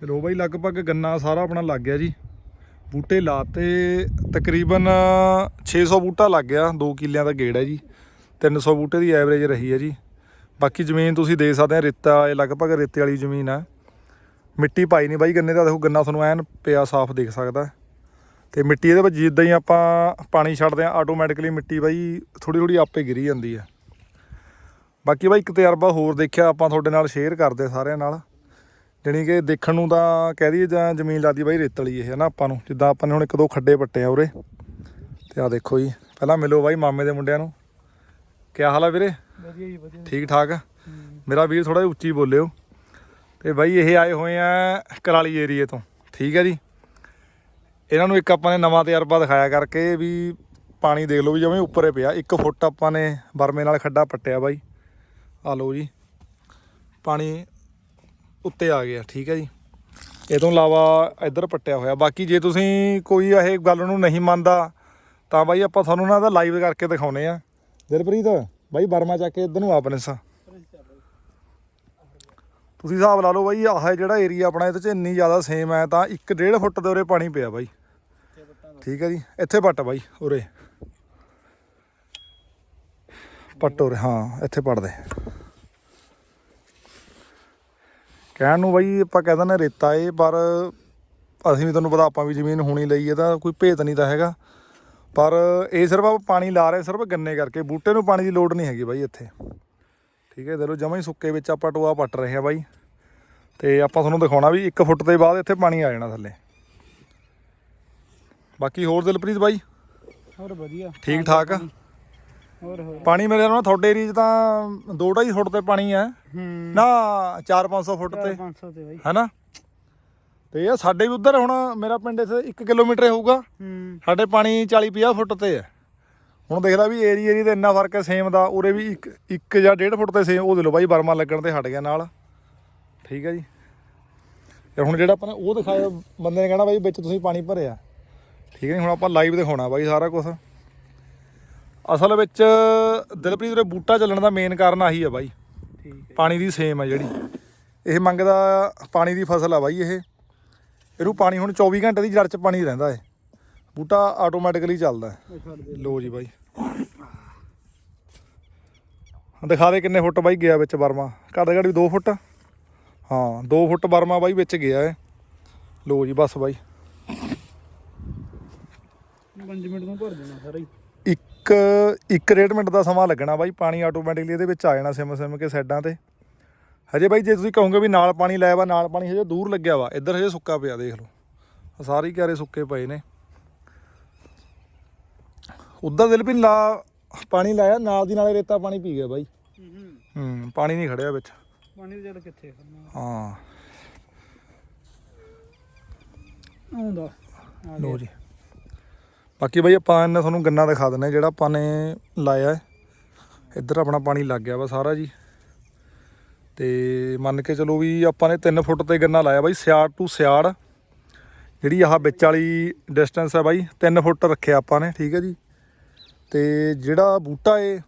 ਤੇ ਲੋ ਬਾਈ, ਲਗਭਗ ਗੰਨਾ ਸਾਰਾ ਆਪਣਾ ਲੱਗ ਗਿਆ ਜੀ। ਬੂਟੇ ਲਾਤੇ ਤਕਰੀਬਨ 600 ਬੂਟਾ ਲੱਗ ਗਿਆ 2 ਕਿੱਲਿਆਂ ਦਾ ਗੇੜ ਹੈ ਜੀ 300 ਬੂਟੇ ਦੀ ਐਵਰੇਜ ਰਹੀ ਹੈ ਜੀ। ਬਾਕੀ ਜ਼ਮੀਨ ਤੁਸੀਂ ਦੇਖ ਸਕਦੇ ਆ, ਰੇਤਾ, ਇਹ ਲਗਭਗ ਰੇਤੇ ਵਾਲੀ ਜ਼ਮੀਨ ਆ। ਮਿੱਟੀ ਪਾਈ ਨਹੀਂ ਬਾਈ ਗੰਨੇ ਦਾ, ਦੇਖੋ ਗੰਨਾ ਤੁਹਾਨੂੰ ਐਨ ਪਿਆ ਸਾਫ਼ ਦੇਖ ਸਕਦਾ। ਤੇ ਮਿੱਟੀ ਇਹਦੇ ਵਿੱਚ ਜਿੱਦਾਂ ਹੀ ਆਪਾਂ ਪਾਣੀ ਛੱਡਦੇ ਆ ਆਟੋਮੈਟਿਕਲੀ ਮਿੱਟੀ ਬਾਈ ਥੋੜੀ ਥੋੜੀ ਆਪੇ ਗਿਰੀ ਜਾਂਦੀ ਆ। ਬਾਕੀ ਬਾਈ ਇੱਕ ਤਜਰਬਾ ਹੋਰ ਦੇਖਿਆ ਆਪਾਂ ਤੁਹਾਡੇ ਨਾਲ ਸ਼ੇਅਰ ਕਰਦੇ ਸਾਰਿਆਂ ਨਾਲ। ਜਾਣੀ ਕਿ ਦੇਖਣ ਨੂੰ ਤਾਂ ਕਹਿ ਦਈਏ ਜਾਂ ਜ਼ਮੀਨ ਲਾਦੀ ਬਾਈ ਰੇਤਲੀ ਇਹ ਹੈ ਨਾ ਆਪਾਂ ਨੂੰ? ਜਿੱਦਾਂ ਆਪਾਂ ਨੇ ਹੁਣ ਇੱਕ ਦੋ ਖੱਡੇ ਪੱਟੇ ਆ ਉਰੇ। ਤੇ ਆ ਦੇਖੋ ਜੀ ਪਹਿਲਾਂ ਮਿਲੋ ਬਾਈ ਮਾਮੇ ਦੇ ਮੁੰਡਿਆਂ ਨੂੰ। ਕੀ ਹਾਲ ਆ ਵੀਰੇ? ਵਧੀਆ ਜੀ ਵਧੀਆ। ਠੀਕ ਠਾਕ? ਮੇਰਾ ਵੀਰ ਥੋੜਾ ਜਿਹਾ ਉੱਚੀ ਬੋਲਿਓ। ਤੇ ਬਾਈ ਇਹ ਆਏ ਹੋਏ ਆ ਕਰਾਲੀ ਏਰੀਏ ਤੋਂ ਠੀਕ ਹੈ ਜੀ? ਇਹਨਾਂ ਨੂੰ ਇੱਕ ਆਪਾਂ ਨੇ ਨਵਾਂ ਤਜਰਬਾ ਦਿਖਾਇਆ ਕਰਕੇ ਵੀ ਪਾਣੀ ਦੇਖ ਲਓ ਵੀ ਜਿਵੇਂ ਉੱਪਰੇ ਪਿਆ। 1 ਫੁੱਟ ਆਪਾਂ ਨੇ ਬਰਮੇ ਨਾਲ ਖੱਡਾ ਪੱਟਿਆ ਬਾਈ। ਆ ਲਓ ਜੀ। ਪਾਣੀ ਉੱਤੇ ਆ ਗਿਆ ਠੀਕ ਹੈ ਜੀ। ਇਹ ਤੋਂ ਇਲਾਵਾ ਇੱਧਰ ਪੱਟਿਆ ਹੋਇਆ। ਬਾਕੀ ਜੇ ਤੁਸੀਂ ਕੋਈ ਇਹ ਗੱਲ ਨੂੰ ਨਹੀਂ ਮੰਨਦਾ, ਤਾਂ ਬਾਈ ਆਪਾਂ ਤੁਹਾਨੂੰ ਨਾ ਇਹਦਾ ਲਾਈਵ ਕਰਕੇ ਦਿਖਾਉਨੇ ਆ। ਦਿਲਪ੍ਰੀਤ, ਬਾਈ ਬਰਮਾ ਚੱਕ ਕੇ ਇੱਧਰ ਨੂੰ ਆ ਆਪਣੇ ਸਾ ਤੁਸੀਂ ਹਿਸਾਬ ਲਾ ਲਓ ਬਾਈ, ਆਹ ਜਿਹੜਾ ਏਰੀਆ ਆਪਣਾ ਇਹਦੇ ਚ ਇੰਨੀ ਜ਼ਿਆਦਾ ਸੇਮ ਹੈ, ਤਾਂ 1.5 ਫੁੱਟ ਦੇ ਉਰੇ ਪਾਣੀ ਪਿਆ ਬਾਈ। ਠੀਕ ਹੈ ਜੀ, ਇੱਥੇ ਪੱਟ ਬਾਈ ਉਰੇ। ਪੱਟ ਉਰੇ, ਹਾਂ, ਇੱਥੇ ਪੱਟ ਦੇ। ਕਹਿਣ ਨੂੰ ਬਾਈ ਆਪਾਂ ਕਹਿ ਦਿੰਦੇ ਰੇਤਾ ਏ ਪਰ ਅਸੀਂ ਵੀ ਤੁਹਾਨੂੰ ਪਤਾ ਆਪਾਂ ਵੀ ਜ਼ਮੀਨ ਹੋਣੀ ਲਈ ਹੈ ਤਾਂ ਕੋਈ ਭੇਤ ਨਹੀਂ ਤਾਂ ਹੈਗਾ। ਪਰ ਇਹ ਸਿਰਫ ਆਪਾਂ ਪਾਣੀ ਲਾ ਰਹੇ ਸਿਰਫ ਗੰਨੇ ਕਰਕੇ ਬੂਟੇ ਨੂੰ ਪਾਣੀ ਦੀ ਲੋੜ ਨਹੀਂ ਹੈਗੀ ਬਾਈ ਇੱਥੇ। ਠੀਕ ਹੈ ਦੇਖੋ ਜਮਾਂ ਹੀ ਸੁੱਕੇ ਵਿੱਚ ਆਪਾਂ ਟੋਆ ਪੱਟ ਰਹੇ ਆ ਬਾਈ। ਤੇ ਆਪਾਂ ਤੁਹਾਨੂੰ ਦਿਖਾਉਣਾ ਵੀ 1 ਫੁੱਟ ਦੇ ਬਾਅਦ ਇੱਥੇ ਪਾਣੀ ਆ ਜਾਣਾ ਥੱਲੇ। ਬਾਕੀ ਹੋਰ ਦਿਲਪ੍ਰੀਤ ਬਾਈ? ਹੋਰ ਵਧੀਆ। ਠੀਕ ਠਾਕ ਆ? ਹੋਰ ਹੋਰ। ਪਾਣੀ ਮੇਰੇ ਨਾਲ ਤੁਹਾਡੇ ਏਰੀਆ 'ਚ ਤਾਂ 2.5 ਫੁੱਟ ਤੇ ਪਾਣੀ ਹੈ। ਹੂੰ। ਨਾ 4-500 ਫੁੱਟ ਤੇ। 500 ਤੇ ਬਾਈ। ਹੈਨਾ? ਤੇ ਇਹ ਸਾਡੇ ਵੀ ਉਧਰ ਹੁਣ ਮੇਰਾ ਪਿੰਡ ਇੱਥੇ 1 ਕਿਲੋਮੀਟਰ ਹੋਊਗਾ। ਹੂੰ। ਸਾਡੇ ਪਾਣੀ 40-50 ਫੁੱਟ ਤੇ ਹੈ। ਹੁਣ ਦੇਖ ਲੈ ਵੀ ਏਰੀਆ ਏਰੀਆ ਦਾ ਇੰਨਾ ਫ਼ਰਕ ਹੈ ਸੇਮ ਦਾ ਉਰੇ ਵੀ 1 1 ਜਾਂ 1.5 ਫੁੱਟ ਤੇ ਸੇਮ ਉਹ ਦੇ ਲੋ ਬਾਈ ਬਰਮਾ ਲੱਗਣ ਤੇ ਹਟ ਗਿਆ ਨਾਲ। ਠੀਕ ਹੈ ਜੀ। ਤੇ ਹੁਣ ਜਿਹੜਾ ਆਪਾਂ ਨੇ ਉਹ ਦਿਖਾਇਆ ਬੰਦੇ ਨੇ ਕਹਿਣਾ ਬਾਈ ਵਿੱਚ ਤੁਸੀਂ ਪਾਣੀ ਭਰਿਆ। ਠੀਕ ਹੈ ਜੀ ਹੁਣ ਆਪਾਂ ਲਾਈਵ ਦਿਖਾਉਣਾ ਬਾਈ ਸਾਰਾ ਕੁਝ ਅਸਲ ਵਿੱਚ ਦਿਲਪ੍ਰੀਤ ਉਰੇ ਬੂਟਾ ਚੱਲਣ ਦਾ ਮੇਨ ਕਾਰਨ ਆਹੀ ਹੈ ਬਾਈ। ਠੀਕ ਹੈ। ਪਾਣੀ ਦੀ ਸੇਮ ਹੈ ਜਿਹੜੀ। ਇਹ ਮੰਗਦਾ ਪਾਣੀ ਦੀ ਫਸਲ ਆ ਬਾਈ ਇਹ। ਇਹਨੂੰ ਪਾਣੀ ਹੁਣ 24 ਘੰਟੇ ਦੀ ਜੜ 'ਚ ਪਾਣੀ ਰਹਿੰਦਾ ਹੈ ਬੂਟਾ ਆਟੋਮੈਟਿਕਲੀ ਚੱਲਦਾ ਹੈ। ਦੇ। ਲੋ ਜੀ ਬਾਈ। ਦਿਖਾ ਦੇ ਕਿੰਨੇ ਫੁੱਟ ਬਾਈ ਗਿਆ ਵਿੱਚ ਬਰਮਾ ਘੱਟ ਘੱਟ ਵੀ 2 ਫੁੱਟ। ਹਾਂ 2 ਫੁੱਟ ਬਰਮਾ ਬਾਈ ਵਿੱਚ ਗਿਆ ਹੈ ਲੋ ਜੀ ਬਸ ਬਾਈ। 5 ਮਿੰਟ ਨੂੰ ਭਰ ਦੇਣਾ ਸਾਰਾ ਹੀ। ਇੱਕ ਇੱਕ ਡੇਢ ਮਿੰਟ ਦਾ ਸਮਾਂ ਲੱਗਣਾ ਬਾਈ ਪਾਣੀ ਆਟੋਮੈਟਿਕਲੀ ਇਹਦੇ ਵਿੱਚ ਆ ਜਾਣਾ ਸਿਮ ਸਿਮ ਕੇ ਸਾਈਡਾਂ ਤੇ। ਹਜੇ ਬਾਈ ਜੇ ਤੁਸੀਂ ਕਹੋਗੇ ਵੀ ਨਾਲ ਪਾਣੀ ਲਾਇਆ ਵਾ ਨਾਲ ਪਾਣੀ ਹਜੇ ਦੂਰ ਲੱਗਿਆ ਵਾ ਇੱਧਰ ਹਜੇ ਸੁੱਕਾ ਪਿਆ ਦੇਖ ਲਓ। ਸਾਰੇ ਕਿਆਰੇ ਸੁੱਕੇ ਪਏ ਨੇ। ਉੱਧਰ ਦਿਲ ਵੀ ਲਾ ਪਾਣੀ ਲਾਇਆ ਨਾਲ ਦੀ ਨਾਲੇ ਰੇਤਾ ਪਾਣੀ ਪੀ ਗਿਆ ਬਾਈ। ਹੂੰ ਹੂੰ ਪਾਣੀ ਨਹੀਂ ਖੜਿਆ ਵਿੱਚ। ਪਾਣੀ ਦੇ ਜਲ ਕਿੱਥੇ ਹਾਂ। ਆਉਂਦਾ। ਲੋ ਜੀ। ਬਾਕੀ ਬਾਈ ਆਪਾਂ ਇਹਨਾਂ ਤੁਹਾਨੂੰ ਗੰਨਾ ਦਿਖਾ ਦਿੰਨੇ ਜਿਹੜਾ ਆਪਾਂ ਨੇ ਲਾਇਆ ਇੱਧਰ ਆਪਣਾ ਪਾਣੀ ਲੱਗ ਗਿਆ ਵਾ ਸਾਰਾ ਜੀ। ਤੇ ਮੰਨ ਕੇ ਚਲੋ ਵੀ ਆਪਾਂ ਨੇ 3 ਫੁੱਟ ਤੇ ਗੰਨਾ ਲਾਇਆ ਬਾਈ, ਸਿਆੜ ਟੂ ਸਿਆੜ। ਜਿਹੜੀ ਆਹ ਵਿੱਚ ਵਾਲੀ ਡਿਸਟੈਂਸ ਹੈ ਬਾਈ 3 ਫੁੱਟ ਰੱਖਿਆ ਆਪਾਂ ਨੇ, ਠੀਕ ਹੈ ਜੀ। ਤੇ ਜਿਹੜਾ ਬੂਟਾ ਏ,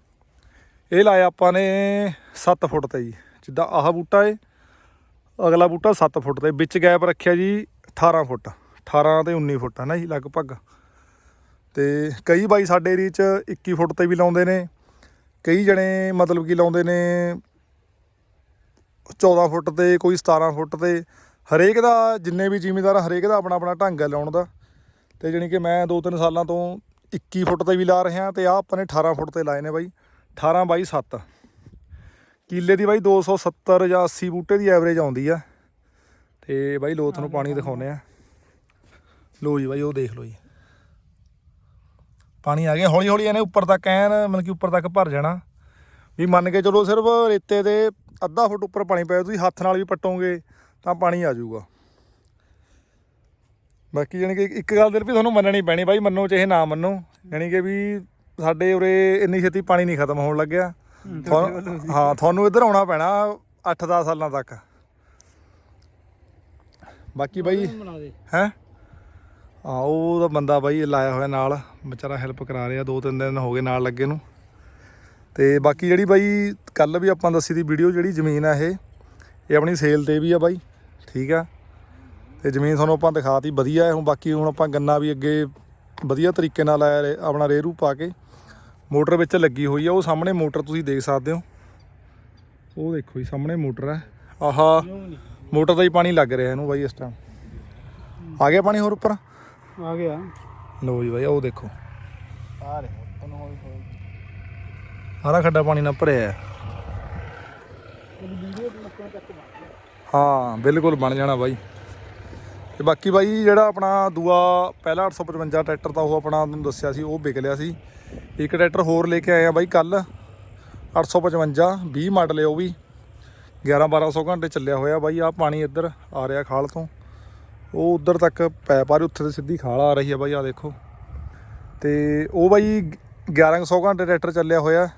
ਇਹ ਲਾਇਆ ਆਪਾਂ ਨੇ 7 ਫੁੱਟ ਤੇ ਜੀ। ਜਿੱਦਾਂ ਆਹ ਬੂਟਾ ਏ, ਅਗਲਾ ਬੂਟਾ 7 ਫੁੱਟ ਤੇ। ਵਿੱਚ ਗੈਪ ਰੱਖਿਆ ਜੀ 18 ਫੁੱਟ 18 ਤੇ 19 ਫੁੱਟ ਹੈ ਨਾ ਜੀ, ਲਗਭਗ। ਤੇ ਕਈ ਬਾਈ ਸਾਡੇ ਏਰੀਏ 'ਚ 21 ਫੁੱਟ ਤੇ ਵੀ ਲਾਉਂਦੇ ਨੇ ਕਈ ਜਣੇ ਮਤਲਬ ਕਿ ਲਾਉਂਦੇ ਨੇ 14 ਫੁੱਟ ਤੇ ਕੋਈ 17 ਫੁੱਟ ਤੇ ਹਰੇਕ ਦਾ ਜਿੰਨੇ ਵੀ ਜ਼ਿਮੀਦਾਰ ਹਰੇਕ ਦਾ ਆਪਣਾ ਆਪਣਾ ਢੰਗ ਹੈ ਲਾਉਣ ਦਾ। ਤੇ ਜਾਣੀ ਕਿ ਮੈਂ 2-3 ਸਾਲਾਂ ਤੋਂ 21 ਫੁੱਟ ਤੇ ਵੀ ਲਾ ਰਿਹਾ ਤੇ ਆਹ ਆਪਾਂ ਨੇ 18 ਫੁੱਟ ਤੇ ਲਾਏ ਨੇ ਬਾਈ 18 ਬਾਈ 7 ਕਿੱਲੇ ਦੀ ਬਾਈ 270 ਜਾਂ 80 ਬੂਟੇ ਦੀ ਐਵਰੇਜ ਆਉਂਦੀ ਆ। ਤੇ ਬਾਈ ਲੋ ਤੁਹਾਨੂੰ ਪਾਣੀ ਦਿਖਾਉਨੇ ਆ। ਲੋ ਜੀ ਬਾਈ ਉਹ ਦੇਖ ਲਓ ਜੀ। ਪਾਣੀ ਆ ਗਿਆ। ਹੌਲੀ ਹੌਲੀ ਇਹਨੇ ਉੱਪਰ ਤੱਕ ਐਨ ਮਤਲਬ ਕਿ ਉੱਪਰ ਤੱਕ ਭਰ ਜਾਣਾ। ਵੀ ਮੰਨ ਕੇ ਚਲੋ ਸਿਰਫ ਰੇਤੇ ਦੇ ਅੱਧਾ ਫੁੱਟ ਉੱਪਰ ਪਾਣੀ ਪਿਆ ਤੁਸੀਂ ਹੱਥ ਨਾਲ ਵੀ ਪੱਟੋਗੇ ਤਾਂ ਪਾਣੀ ਆ ਜਾਊਗਾ। ਬਾਕੀ ਜਾਣੀ ਕਿ ਇੱਕ ਗੱਲ ਦਿਲ ਵੀ ਤੁਹਾਨੂੰ ਮੰਨਣੀ ਪੈਣੀ ਬਾਈ ਮੰਨੋ ਚਾਹੇ ਨਾ ਮੰਨੋ। ਜਾਣੀ ਕਿ ਵੀ ਸਾਡੇ ਉਰੇ ਇੰਨੀ ਛੇਤੀ ਪਾਣੀ ਨਹੀਂ ਖਤਮ ਹੋਣ ਲੱਗਿਆ। ਹਾਂ ਤੁਹਾਨੂੰ ਇੱਧਰ ਆਉਣਾ ਪੈਣਾ 8-10 ਸਾਲਾਂ ਤੱਕ। ਬਾਕੀ ਬਾਈ ਦੇ। ਹੈ? ਆ ਉਹ ਦਾ ਬੰਦਾ ਬਾਈ ਲਾਇਆ ਹੋਇਆ ਨਾਲ, ਵਿਚਾਰਾ ਹੈਲਪ ਕਰਾ ਰਿਹਾ, ਦੋ ਤਿੰਨ ਦਿਨ ਹੋ ਗਏ ਨਾਲ ਲੱਗੇ ਨੂੰ। ਤੇ ਬਾਕੀ ਜਿਹੜੀ ਬਾਈ, ਕੱਲ ਵੀ ਆਪਾਂ ਦੱਸੀ ਦੀ ਵੀਡੀਓ ਜਿਹੜੀ ਜ਼ਮੀਨ ਆ ਇਹ ਇਹ ਆਪਣੀ ਸੇਲ ਤੇ ਵੀ ਆ ਬਾਈ, ਠੀਕ ਆ। ਤੇ ਜ਼ਮੀਨ ਤੁਹਾਨੂੰ ਆਪਾਂ ਦਿਖਾਤੀ, ਵਧੀਆ ਹੈ। ਹੁਣ ਬਾਕੀ ਹੁਣ ਆਪਾਂ ਗੰਨਾ ਵੀ ਅੱਗੇ ਵਧੀਆ ਤਰੀਕੇ ਨਾਲ ਲਾਇਆ ਰੇ- ਆਪਣਾ ਰੇਰੂ ਪਾ ਕੇ, ਮੋਟਰ ਵਿੱਚ ਲੱਗੀ ਹੋਈ ਆ। ਉਹ ਸਾਹਮਣੇ ਮੋਟਰ ਤੁਸੀਂ ਦੇਖ ਸਕਦੇ ਹੋ। ਉਹ ਦੇਖੋ ਜੀ, ਸਾਹਮਣੇ ਮੋਟਰ ਹੈ ਆਹਾ, ਮੋਟਰ ਦਾ ਹੀ ਪਾਣੀ ਲੱਗ ਰਿਹਾ ਇਹਨੂੰ ਬਾਈ ਇਸ ਟਾਈਮ ਆ ਗਿਆ ਪਾਣੀ ਹੋਰ ਉੱਪਰ? ਆ ਗਿਆ। ਲਓ ਜੀ ਬਾਈ ਉਹ ਦੇਖੋ। ਆ ਰਿਹਾ ਤੈਨੂੰ ਹੋਈ ਹੋਈ। ਸਾਰਾ ਖੱਡਾ ਪਾਣੀ ਨਾਲ ਭਰਿਆ ਹੈ। ਹਾਂ ਬਿਲਕੁਲ ਬਣ ਜਾਣਾ ਬਾਈ। ਤੇ ਬਾਕੀ ਬਾਈ ਜਿਹੜਾ ਆਪਣਾ ਦੂਆ ਪਹਿਲਾ 855 ਟਰੈਕਟਰ ਤਾਂ ਉਹ ਆਪਣਾ ਤੁਹਾਨੂੰ ਦੱਸਿਆ ਸੀ ਉਹ ਵਿਕ ਲਿਆ ਸੀ। ਇੱਕ ਟਰੈਕਟਰ ਹੋਰ ਲੈ ਕੇ ਆਏ ਆ ਬਾਈ ਕੱਲ 855 20 ਮਾਡਲ ਹੈ ਉਹ ਵੀ। 11 1200 ਘੰਟੇ ਚੱਲਿਆ ਹੋਇਆ ਬਾਈ ਆ ਪਾਣੀ ਇੱਧਰ ਆ ਰਿਹਾ ਖਾਲ ਤੋਂ। ਉਹ ਉਧਰ ਤੱਕ ਪੈਪ ਆ ਰਹੀ, ਉੱਥੇ ਤੇ ਸਿੱਧੀ ਖਾਲ ਆ ਰਹੀ ਆ ਬਾਈ ਆ ਦੇਖੋ। ਤੇ ਉਹ ਬਾਈ 1100 ਘੰਟੇ ਟਰੈਕਟਰ ਚੱਲਿਆ ਹੋਇਆ,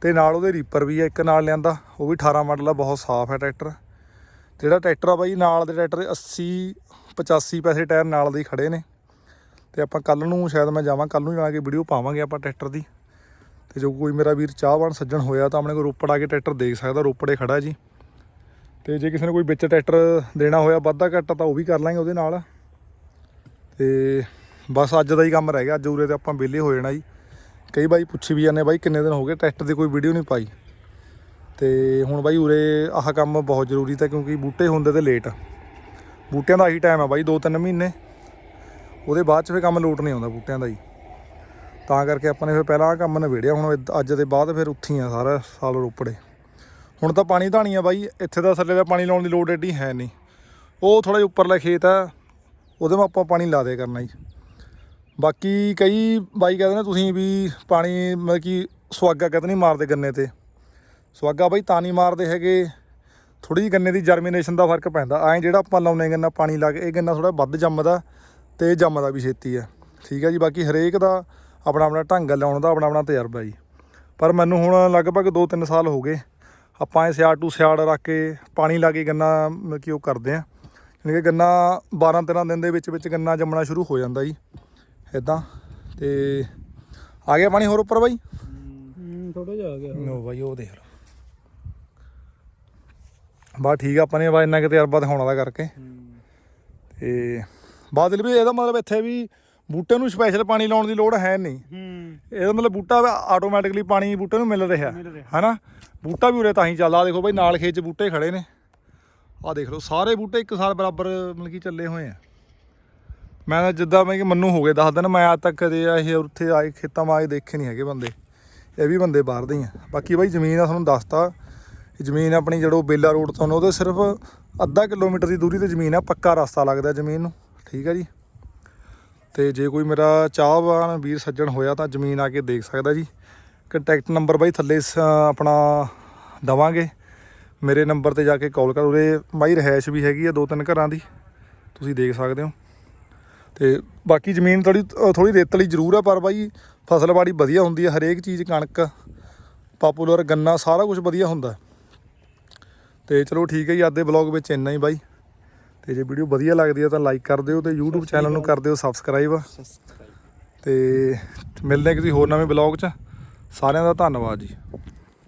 ਤੇ ਨਾਲ ਉਹਦੇ ਰੀਪਰ ਵੀ ਆ, ਇੱਕ ਨਾਲ ਲਿਆਂਦਾ। ਉਹ ਵੀ 18 ਮਾਡਲ ਆ, ਬਹੁਤ ਸਾਫ਼ ਹੈ ਟਰੈਕਟਰ। ਜਿਹੜਾ ਟਰੈਕਟਰ ਆ ਬਾਈ, ਨਾਲ ਦੇ ਟਰੈਕਟਰ ਦੇ 80 85 ਪੈਸੇ ਟਾਇਰ ਨਾਲ ਦੇ ਹੀ ਖੜੇ ਨੇ। ਤੇ ਆਪਾਂ ਕੱਲ ਨੂੰ ਸ਼ਾਇਦ ਮੈਂ ਜਾਵਾਂ, ਕੱਲ ਨੂੰ ਜਾ ਕੇ ਵੀਡੀਓ ਪਾਵਾਂਗੇ ਆਪਾਂ ਟਰੈਕਟਰ ਦੀ। ਤੇ ਜੋ ਕੋਈ ਮੇਰਾ ਵੀਰ ਚਾਹਵਾਨ ਸੱਜਣ ਹੋਇਆ ਤਾਂ ਆਪਣੇ ਕੋਲ ਰੋਪੜ ਆ ਕੇ ਟਰੈਕਟਰ ਦੇਖ ਸਕਦਾ, ਰੋਪੜੇ ਖੜਾ ਜੀ। ਤੇ ਜੇ ਕਿਸੇ ਨੂੰ ਕੋਈ ਵਿੱਚ ਟਰੈਕਟਰ ਦੇਣਾ ਹੋਇਆ ਵਾਧਾ ਘੱਟਾ ਤਾਂ ਉਹ ਵੀ ਕਰ ਲਾਂਗੇ ਉਹਦੇ ਨਾਲ। ਤੇ ਬਸ ਅੱਜ ਦਾ ਹੀ ਕੰਮ ਰਹਿ ਗਿਆ, ਅੱਜ ਉਰੇ ਤੇ ਆਪਾਂ ਵਿਹਲੇ ਹੋ ਜਾਣਾ ਜੀ। ਕਈ ਬਾਈ ਪੁੱਛੀ ਵੀ ਜਾਂਦੇ ਬਾਈ ਕਿੰਨੇ ਦਿਨ ਹੋ ਗਏ ਟਰੈਕਟਰ ਦੀ ਕੋਈ ਵੀਡੀਓ ਨਹੀਂ ਪਾਈ। ਤੇ ਹੁਣ ਬਾਈ ਉਰੇ ਆਹ ਕੰਮ ਬਹੁਤ ਜ਼ਰੂਰੀ ਤਾਂ ਕਿਉਂਕਿ ਬੂਟੇ ਹੁੰਦੇ ਤੇ ਲੇਟ ਬੂਟਿਆਂ ਦਾ ਆਹੀ ਟਾਈਮ ਆ ਬਾਈ 2-3 ਮਹੀਨੇ। ਉਹਦੇ ਬਾਅਦ ਚ ਫਿਰ ਕੰਮ ਲੋਟ ਨਹੀਂ ਆਉਂਦਾ ਬੂਟਿਆਂ ਦਾ ਜੀ। ਤਾਂ ਕਰਕੇ ਆਪਾਂ ਨੇ ਫਿਰ ਪਹਿਲਾਂ ਆਹ ਕੰਮ ਨਿਬੇੜਿਆ, ਹੁਣ ਅੱਜ ਦੇ ਬਾਅਦ ਫਿਰ ਉੱਥੀ ਆ ਸਾਰਾ ਸਾਲ ਰੋਪੜੇ। ਹੁਣ ਤਾਂ ਪਾਣੀ ਧਾਣੀ ਆ ਬਾਈ, ਇੱਥੇ ਦਾ ਥੱਲੇ ਦਾ ਪਾਣੀ ਲਾਉਣ ਦੀ ਲੋੜ ਐਡੀ ਹੈ ਨਹੀਂ। ਉਹ ਥੋੜਾ ਜਿਹਾ ਉੱਪਰਲਾ ਖੇਤ ਆ, ਉਹਦੇ ਮੈਂ ਆਪਾਂ ਪਾਣੀ ਲਾ ਦੇ ਕਰਨਾ ਜੀ। ਬਾਕੀ ਕਈ ਬਾਈ ਕਹਿੰਦੇ ਨੇ ਤੁਸੀਂ ਵੀ ਪਾਣੀ ਮਤਲਬ ਕਿ ਸੁਆਗਾ ਕਦ ਨਹੀਂ ਮਾਰਦੇ ਗੰਨੇ ਤੇ। ਸੁਆਗਾ ਬਾਈ ਤਾਂ ਨਹੀਂ ਮਾਰਦੇ ਹੈਗੇ ਥੋੜੀ ਜਿਹੀ ਗੰਨੇ ਦੀ ਜਰਮੀਨੇਸ਼ਨ ਦਾ ਫ਼ਰਕ ਪੈਂਦਾ। ਐਂ ਜਿਹੜਾ ਆਪਾਂ ਲਾਉਨੇ ਗੰਨਾ, ਪਾਣੀ ਲਾ ਕੇ, ਇਹ ਗੰਨਾ ਥੋੜਾ ਵੱਧ ਜੰਮਦਾ ਤੇ ਇਹ ਜੰਮਦਾ ਵੀ ਛੇਤੀ ਹੈ ਠੀਕ ਹੈ ਜੀ, ਬਾਕੀ ਹਰੇਕ ਦਾ ਆਪਣਾ ਆਪਣਾ ਢੰਗ ਲਾਉਣ ਦਾ ਆਪਣਾ ਆਪਣਾ ਤਜਰਬਾ ਜੀ। ਪਰ ਮੈਨੂੰ ਹੁਣ ਲਗਭਗ 2-3 ਸਾਲ ਹੋ ਗਏ ਆਪਾਂ ਇਹ ਸਿਆੜ ਟੂ ਸਿਆੜ ਰੱਖ ਕੇ ਪਾਣੀ ਲਾ ਕੇ ਗੰਨਾ ਮਤਲਬ ਕਿ ਉਹ ਕਰਦੇ ਆ ਯਾਨੀ ਕਿ ਗੰਨਾ 12-13 ਦਿਨ ਦੇ ਵਿੱਚ ਵਿੱਚ ਗੰਨਾ ਜੰਮਣਾ ਸ਼ੁਰੂ ਹੋ ਜਾਂਦਾ ਜੀ। ਇਦਾਂ ਤੇ ਆ ਗਿਆ ਪਾਣੀ ਹੋਰ ਉੱਪਰ ਬਾਈ? ਥੋੜਾ ਜਿਹਾ ਆ ਗਿਆ ਨੋ ਬਾਈ ਉਹ ਦੇਖ ਲਓ। ਬਾ ਠੀਕ ਆ ਆਪਾਂ ਨੇ ਬਾ ਇੰਨਾ ਕਿ ਤਜਰਬਾ ਦਿਖਾਉਣਾ ਦਾ ਕਰਕੇ। ਤੇ ਬਾਦਲ ਵੀ ਇਹਦਾ ਮਤਲਬ ਇੱਥੇ ਵੀ ਬੂਟੇ ਨੂੰ ਸਪੈਸ਼ਲ ਪਾਣੀ ਲਾਉਣ ਦੀ ਲੋੜ ਹੈ ਨਹੀਂ। ਹੂੰ। ਇਹਦਾ ਮਤਲਬ ਬੂਟਾ ਆਟੋਮੈਟਿਕਲੀ ਪਾਣੀ ਬੂਟੇ ਨੂੰ ਮਿਲ ਰਿਹਾ। ਮਿਲ ਰਿਹਾ। ਹਨਾ? ਬੂਟਾ ਵੀ ਉਰੇ ਤਾਂ ਹੀ ਚੱਲਦਾ। ਆਹ ਦੇਖੋ ਬਾਈ, ਨਾਲ ਖੇਤ 'ਚ ਬੂਟੇ ਖੜੇ ਨੇ। ਆਹ ਦੇਖ ਲਓ, ਸਾਰੇ ਬੂਟੇ ਇੱਕ ਸਾਲ ਬਰਾਬਰ ਮਤਲਬ ਕਿ ਚੱਲੇ ਹੋਏ ਆ। ਮੈਂ ਤਾਂ ਜਿੱਦਾਂ ਮੈਂ ਕਿ ਮੰਨੂ ਹੋ ਗਏ ਦੱਸ ਦਿਨ, ਮੈਂ ਅੱਜ ਤੱਕ ਕਦੇ ਇਹ ਉੱਥੇ ਆਏ ਖੇਤਾਂ ਮਾਏ ਦੇਖੇ ਨਹੀਂ ਹੈਗੇ ਬੰਦੇ। ਇਹ ਵੀ ਬੰਦੇ ਬਾਹਰ ਦੇ ਹੀ ਆ। ਬਾਕੀ ਬਾਈ, ਜ਼ਮੀਨ ਆ ਤੁਹਾਨੂੰ ਦੱਸਤਾ। ਜ਼ਮੀਨ ਆਪਣੀ ਜਿਹੜੋ ਬੇਲਾ ਰੋਡ ਤੋਂ ਉਹਦੇ ਸਿਰਫ ਅੱਧਾ ਕਿਲੋਮੀਟਰ ਦੀ ਦੂਰੀ ਤੇ ਜ਼ਮੀਨ ਆ, ਪੱਕਾ ਰਸਤਾ ਲੱਗਦਾ ਜ਼ਮੀਨ ਨੂੰ। ਠੀਕ ਹੈ ਜੀ। ਤੇ ਜੇ ਕੋਈ ਮੇਰਾ ਚਾਹਵਾਨ ਵੀਰ ਸੱਜਣ ਹੋਇਆ ਤਾਂ ਜ਼ਮੀਨ ਆ ਕੇ ਦੇਖ ਸਕਦਾ ਜੀ। ਕੰਟੈਕਟ ਨੰਬਰ ਬਾਈ ਥੱਲੇ ਆਪਣਾ ਦਵਾਂਗੇ। ਮੇਰੇ ਨੰਬਰ ਤੇ ਜਾ ਕੇ ਕਾਲ ਕਰੋ। ਉਰੇ ਬਾਈ ਰਹਿائش ਵੀ ਹੈਗੀ ਆ ਦੋ ਤਿੰਨ ਘਰਾਂ ਦੀ। ਤੁਸੀਂ ਦੇਖ ਸਕਦੇ ਹੋ। ਤੇ ਬਾਕੀ ਜ਼ਮੀਨ ਥੋੜੀ ਥੋੜੀ ਰੇਤਲੀ ਜ਼ਰੂਰ ਆ ਪਰ ਬਾਈ ਫਸਲਬਾੜੀ ਵਧੀਆ ਹੁੰਦੀ ਆ ਹਰੇਕ ਚੀਜ਼ ਕਣਕ ਪਾਪੂਲਰ ਗੰਨਾ ਸਾਰਾ ਕੁਝ ਵਧੀਆ ਹੁੰਦਾ। ਤੇ ਚਲੋ ਠੀਕ ਹੈ ਜੀ ਅੱਜ ਦੇ ਬਲੌਗ ਵਿੱਚ ਇੰਨਾ ਹੀ ਬਾਈ। ਤੇ ਜੇ ਵੀਡੀਓ ਵਧੀਆ ਲੱਗਦੀ ਹੈ ਤਾਂ ਲਾਈਕ ਕਰ ਦਿਓ ਤੇ YouTube ਚੈਨਲ ਨੂੰ ਕਰ ਦਿਓ ਸਬਸਕ੍ਰਾਈਬ ਤੇ ਮਿਲਦੇ ਹਾਂ ਕਿਸੇ ਹੋਰ ਨਵੇਂ ਬਲੌਗ 'ਚ। ਸਾਰਿਆਂ ਦਾ ਧੰਨਵਾਦ ਜੀ।